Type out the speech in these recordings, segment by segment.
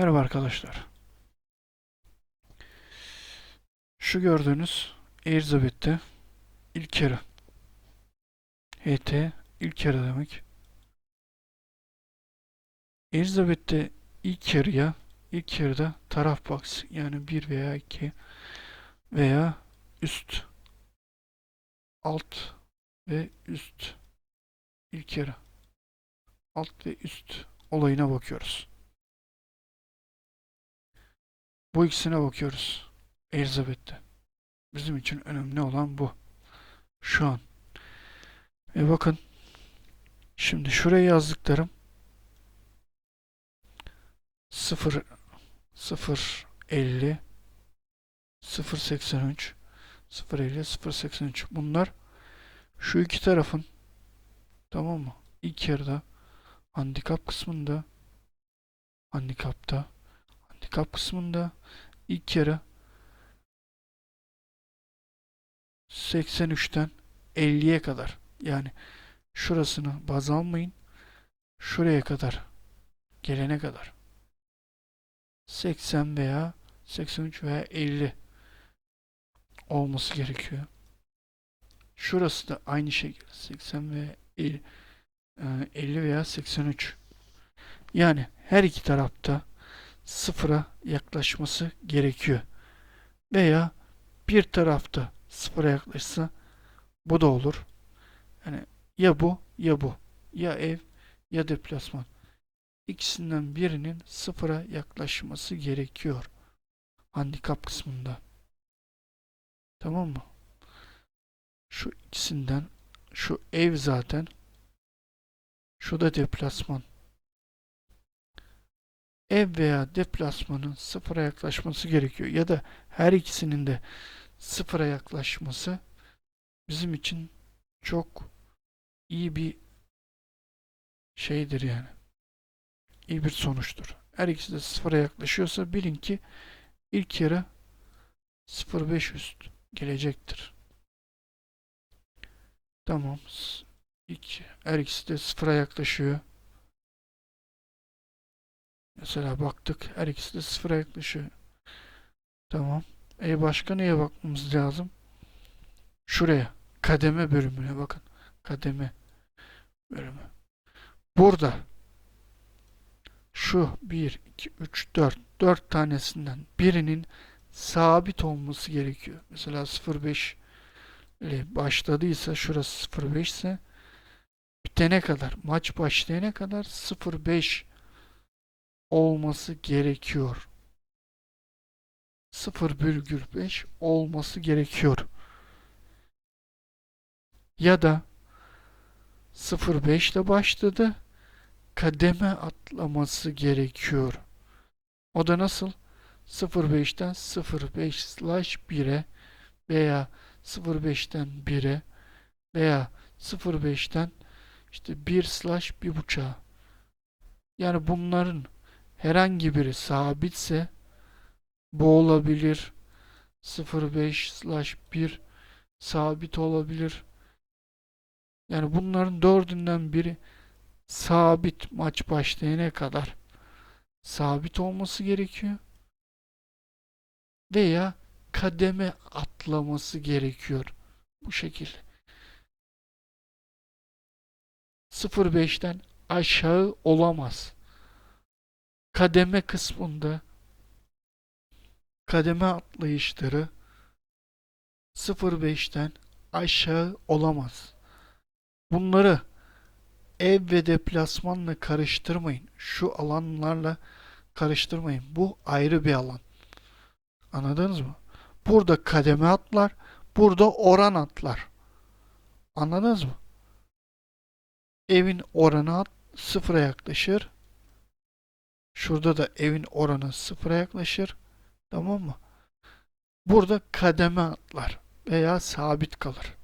Merhaba arkadaşlar. Şu gördüğünüz Elizabeth'te ilk yarı. HT ilk yarı demek. Elizabeth'te ilk yarıya ilk yarıda taraf box yani 1 veya 2 veya üst alt ve üst ilk yarı alt ve üst olayına bakıyoruz. Bu ikisine bakıyoruz. Elizabeth'te. Bizim için önemli olan bu. Şu an. Ve bakın. Şimdi şuraya yazdıklarım 0 0 50 0 83 0 50 0 83 bunlar şu iki tarafın tamam mı? İlk yarıda handikap kısmında handikapta handikap kısmında ilk yarı 83'ten 50'ye kadar yani şurasını baz almayın şuraya kadar gelene kadar 80 veya 83 veya 50 olması gerekiyor. Şurası da aynı şekilde 80 veya 50, e, 50 veya 83. Yani her iki tarafta sıfıra yaklaşması gerekiyor. Veya bir tarafta sıfıra yaklaşsa bu da olur. Yani ya bu ya bu. Ya ev ya deplasman. İkisinden birinin sıfıra yaklaşması gerekiyor. Handikap kısmında. Tamam mı? Şu ikisinden şu ev zaten şu da deplasman. Ev veya deplasmanın sıfıra yaklaşması gerekiyor. Ya da her ikisinin de sıfıra yaklaşması bizim için çok iyi bir şeydir yani. İyi bir sonuçtur. Her ikisi de sıfıra yaklaşıyorsa bilin ki ilk yarı 0.5 üst gelecektir. Tamam. İlk, her ikisi de sıfıra yaklaşıyor. Mesela baktık her ikisi de sıfıra yaklaşıyor. Tamam. E başka neye bakmamız lazım? Şuraya. Kademe bölümüne bakın. Kademe bölümü. Burada şu 1, 2, 3, 4 4 tanesinden birinin sabit olması gerekiyor. Mesela 0.5 ile başladıysa şurası 0.5 ise bitene kadar maç başlayana kadar 0.5 olması gerekiyor. 0,5 olması gerekiyor. Ya da 0,5 ile başladı. Kademe atlaması gerekiyor. O da nasıl? 0,5'ten 0,5 slash 1'e veya 0,5'ten 1'e veya 0,5'ten işte 1 slash 1.5'a. Yani bunların herhangi biri sabitse bu olabilir. 0.5 slash 1 sabit olabilir. Yani bunların dördünden biri sabit maç başlayana kadar sabit olması gerekiyor. Veya kademe atlaması gerekiyor. Bu şekilde. 0.5'ten aşağı olamaz. Kademe kısmında kademe atlayışları 0.5'ten aşağı olamaz. Bunları ev ve deplasmanla karıştırmayın. Şu alanlarla karıştırmayın. Bu ayrı bir alan. Anladınız mı? Burada kademe atlar, burada oran atlar. Anladınız mı? Evin oranı at, sıfıra yaklaşır. Şurada da evin oranı sıfıra yaklaşır. Tamam mı? Burada kademe atlar veya sabit kalır.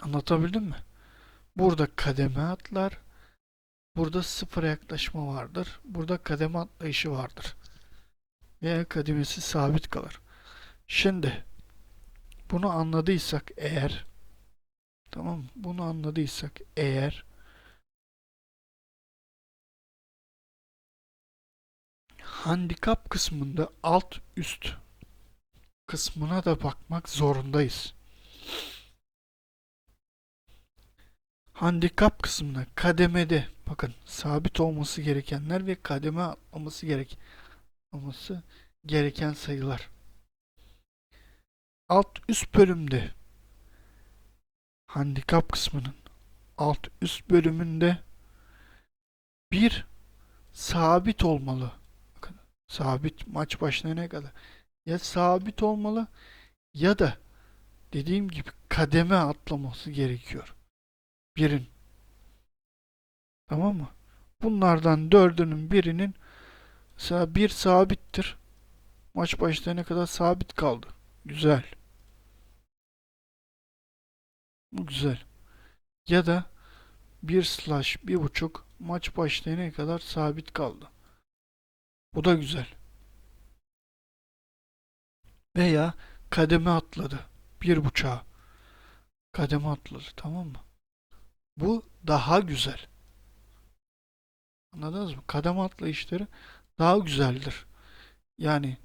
Anlatabildim mi? Burada kademe atlar. Burada sıfıra yaklaşma vardır. Burada kademe atlayışı vardır. Veya kademesi sabit kalır. Şimdi bunu anladıysak eğer tamam? Bunu anladıysak eğer handikap kısmında alt üst kısmına da bakmak zorundayız. Handikap kısmında kademede bakın sabit olması gerekenler ve kademe atlaması gerek olması gereken sayılar. Alt üst bölümde handikap kısmının alt üst bölümünde bir sabit olmalı. Sabit maç başına ne kadar? Ya sabit olmalı ya da dediğim gibi kademe atlaması gerekiyor. Birin. Tamam mı? Bunlardan dördünün birinin mesela bir sabittir. Maç başlayana kadar sabit kaldı. Güzel. Bu güzel. Ya da bir slash bir buçuk maç başlayana kadar sabit kaldı. Bu da güzel. Veya kademe atladı. Bir buçuğa. Kademe atladı tamam mı? Bu daha güzel. Anladınız mı? Kademe atlayışları daha güzeldir. Yani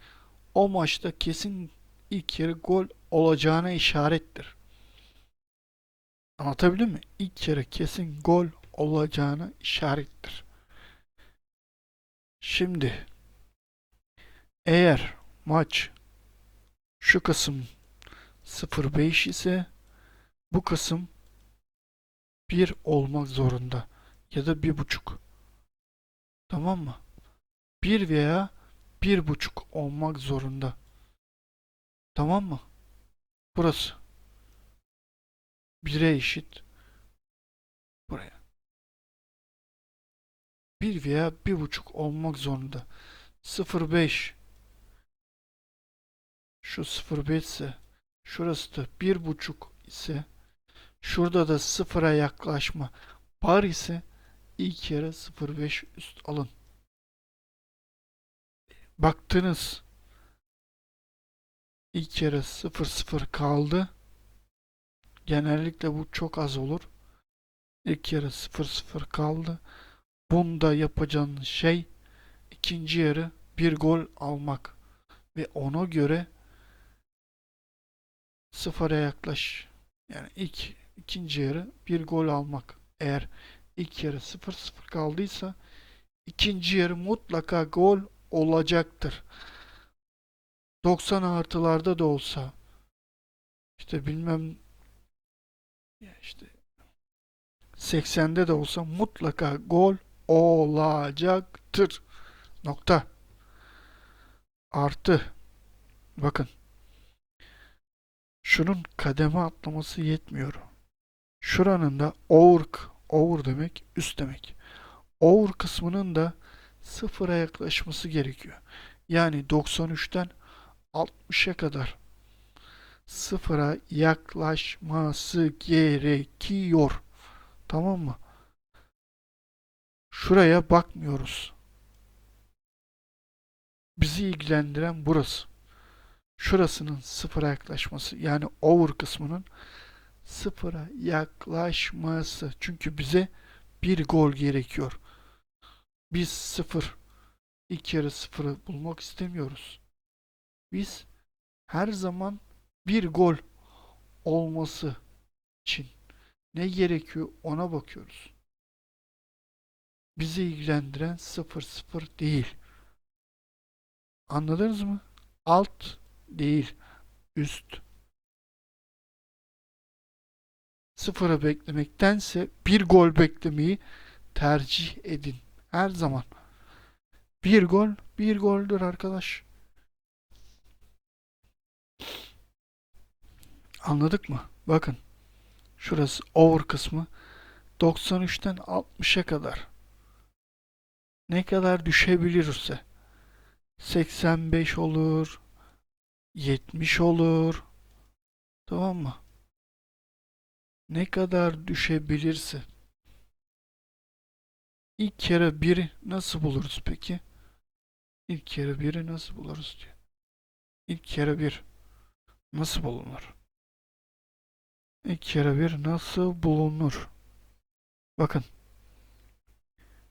o maçta kesin ilk yarı gol olacağına işarettir. Anlatabildim mi? İlk yarı kesin gol olacağına işarettir. Şimdi eğer maç şu kısım 0.5 ise bu kısım 1 olmak zorunda ya da 1.5 tamam mı? 1 veya 1.5 olmak zorunda. Tamam mı? Burası. 1'e eşit. Buraya. 1 veya 1.5 olmak zorunda. 0.5 şu 0.5 ise şurası da 1.5 ise şurada da 0'a yaklaşma var ise ilk yere 0.5 üst alın. Baktınız ilk yere 0.0 kaldı. Genellikle bu çok az olur. İlk yarı 0-0 kaldı. Bunda yapacağınız şey ikinci yarı bir gol almak ve ona göre sıfıra yaklaş. Yani ilk ikinci yarı bir gol almak. Eğer ilk yarı 0-0 kaldıysa ikinci yarı mutlaka gol olacaktır. 90 artılarda da olsa işte bilmem ya işte 80'de de olsa mutlaka gol olacaktır. Nokta. Artı. Bakın. Şunun kademe atlaması yetmiyor. Şuranın da over, over demek üst demek. Over kısmının da sıfıra yaklaşması gerekiyor. Yani 93'ten 60'a kadar sıfıra yaklaşması gerekiyor. Tamam mı? Şuraya bakmıyoruz. Bizi ilgilendiren burası. Şurasının sıfıra yaklaşması yani over kısmının sıfıra yaklaşması. Çünkü bize bir gol gerekiyor. Biz sıfır, ilk yarı sıfırı bulmak istemiyoruz. Biz her zaman bir gol olması için ne gerekiyor ona bakıyoruz. Bizi ilgilendiren 0-0 değil. Anladınız mı? Alt değil, üst. Sıfıra beklemektense bir gol beklemeyi tercih edin. Her zaman. Bir gol, bir goldür arkadaş. Anladık mı? Bakın. Şurası over kısmı 93'ten 60'a kadar ne kadar düşebilirse 85 olur 70 olur tamam mı? Ne kadar düşebilirse ilk kere biri nasıl buluruz peki? İlk kere biri nasıl buluruz diyor. İlk kere bir nasıl bulunur? İlk kere bir nasıl bulunur? Bakın.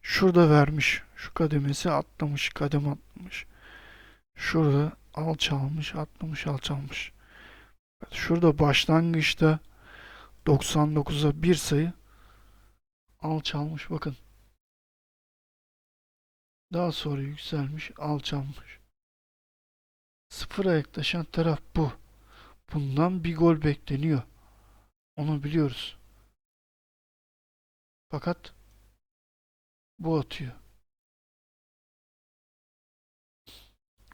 Şurada vermiş. Şu kademesi atlamış. Kadem atlamış. Şurada alçalmış, atlamış, alçalmış. Evet, Şurada başlangıçta 99'a bir sayı alçalmış bakın. Daha sonra yükselmiş, alçalmış. Sıfıra yaklaşan taraf bu. Bundan bir gol bekleniyor. Onu biliyoruz. Fakat bu atıyor.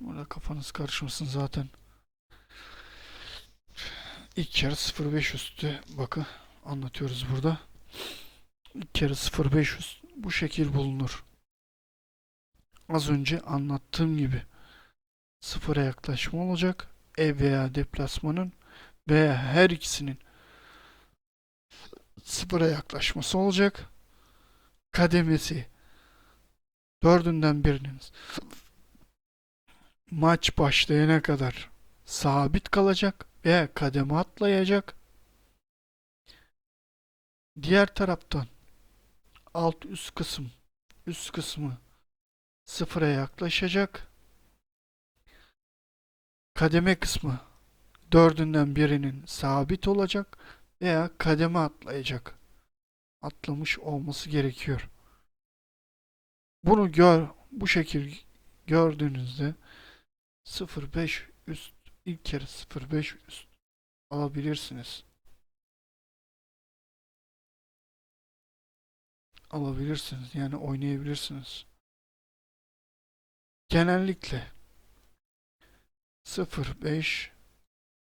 Orada kafanız karışmasın zaten. İlk kere 0.5 üstü bakı anlatıyoruz burada. İlk kere 0.5 üst bu şekil bulunur. Az önce anlattığım gibi sıfıra yaklaşma olacak. Ev veya deplasmanın veya her ikisinin sıfıra yaklaşması olacak. Kademesi dördünden birinin maç başlayana kadar sabit kalacak veya kademe atlayacak. Diğer taraftan alt üst kısım üst kısmı sıfıra yaklaşacak. Kademe kısmı dördünden birinin sabit olacak veya kademe atlayacak. Atlamış olması gerekiyor. Bunu gör bu şekil gördüğünüzde 0.5 üst ilk kere 0.5 üst alabilirsiniz. Alabilirsiniz. Yani oynayabilirsiniz. Genellikle 0.5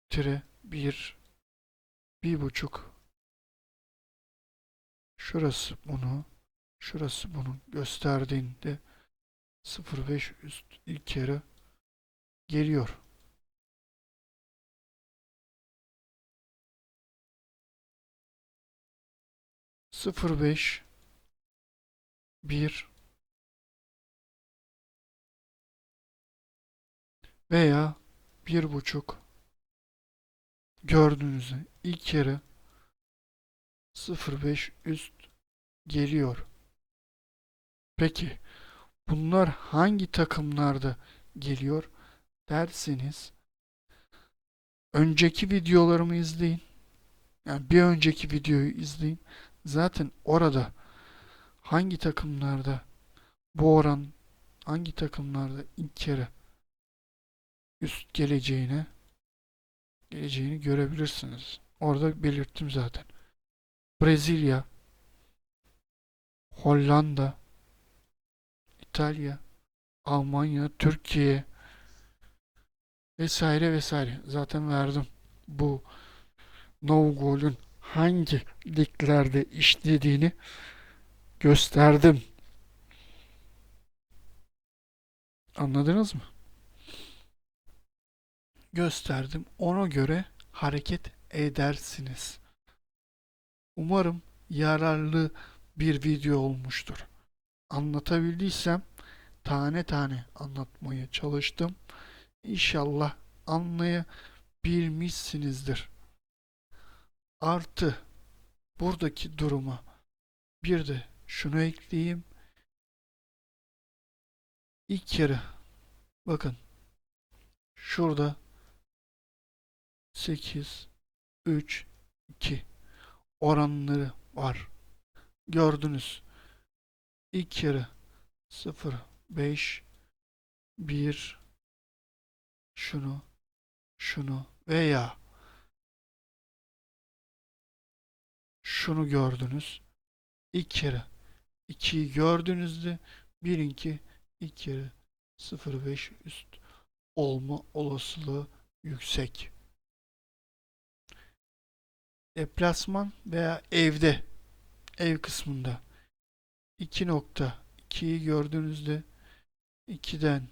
tire 1 bir buçuk şurası bunu şurası bunu gösterdiğinde 0.5 üst ilk kere geliyor. Sıfır beş bir veya bir buçuk gördüğünüzde ilk kere 0.5 üst geliyor. Peki bunlar hangi takımlarda geliyor derseniz önceki videolarımı izleyin. Yani bir önceki videoyu izleyin. Zaten orada hangi takımlarda bu oran hangi takımlarda ilk kere üst geleceğine geleceğini görebilirsiniz. Orada belirttim zaten. Brezilya, Hollanda, İtalya, Almanya, Türkiye vesaire vesaire. Zaten verdim. Bu no hangi liglerde işlediğini gösterdim. Anladınız mı? Gösterdim. Ona göre hareket edersiniz. Umarım yararlı bir video olmuştur. Anlatabildiysem tane tane anlatmaya çalıştım. İnşallah anlayabilmişsinizdir. Artı buradaki duruma bir de şunu ekleyeyim. İlk kere bakın şurada 8 3 2 oranları var. Gördünüz. İlk kere 0 5 1 şunu şunu veya şunu gördünüz. İlk kere 2'yi gördüğünüzde birinki ilk kere 0.5 üst olma olasılığı yüksek. Deplasman veya evde ev kısmında 2.2'yi gördüğünüzde 2'den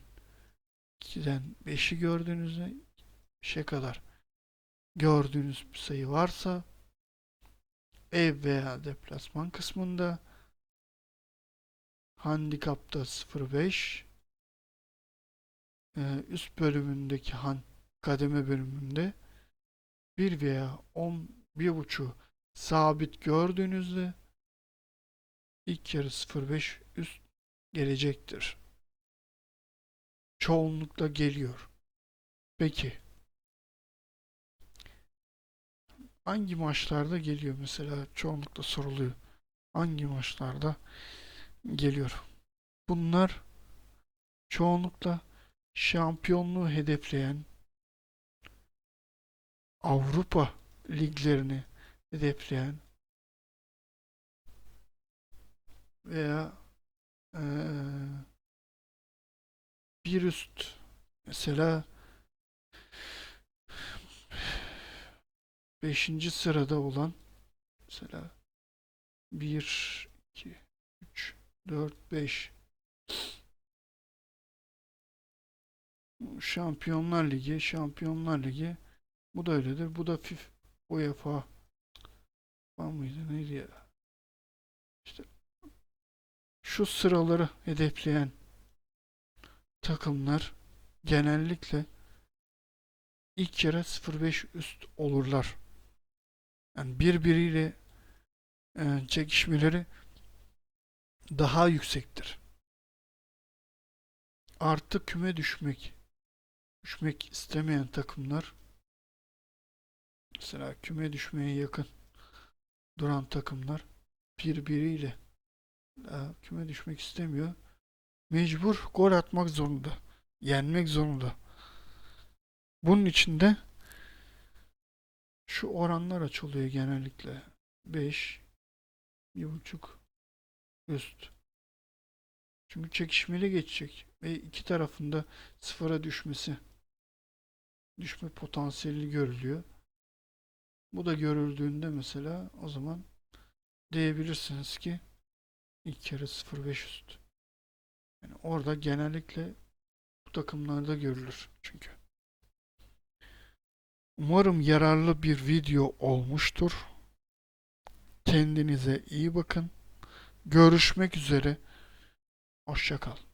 2'den 5'i gördüğünüzde 5'e kadar gördüğünüz bir sayı varsa ev veya deplasman kısmında handikapta 0.5 e, üst bölümündeki han kademe bölümünde 1 veya 10 bir buçu sabit gördüğünüzde ilk yarı 0.5 üst gelecektir. Çoğunlukla geliyor. Peki hangi maçlarda geliyor mesela çoğunlukla soruluyor. Hangi maçlarda geliyor? Bunlar çoğunlukla şampiyonluğu hedefleyen Avrupa liglerini hedefleyen veya eee, bir üst mesela beşinci sırada olan mesela 1 2 3 4 5 Şampiyonlar Ligi, Şampiyonlar Ligi bu da öyledir. Bu da FIFA, UEFA var mıydı neydi ya? İşte şu sıraları hedefleyen takımlar genellikle ilk yarı 0-5 üst olurlar. Yani birbiriyle e, çekişmeleri daha yüksektir. Artı küme düşmek düşmek istemeyen takımlar mesela küme düşmeye yakın duran takımlar birbiriyle e, küme düşmek istemiyor. Mecbur gol atmak zorunda. Yenmek zorunda. Bunun için de şu oranlar açılıyor genellikle. 5 1.5 üst. Çünkü çekişmeli geçecek ve iki tarafında sıfıra düşmesi düşme potansiyeli görülüyor. Bu da görüldüğünde mesela o zaman diyebilirsiniz ki ilk kere 0.5 üst. Yani orada genellikle bu takımlarda görülür çünkü. Umarım yararlı bir video olmuştur. Kendinize iyi bakın. Görüşmek üzere. Hoşça kal.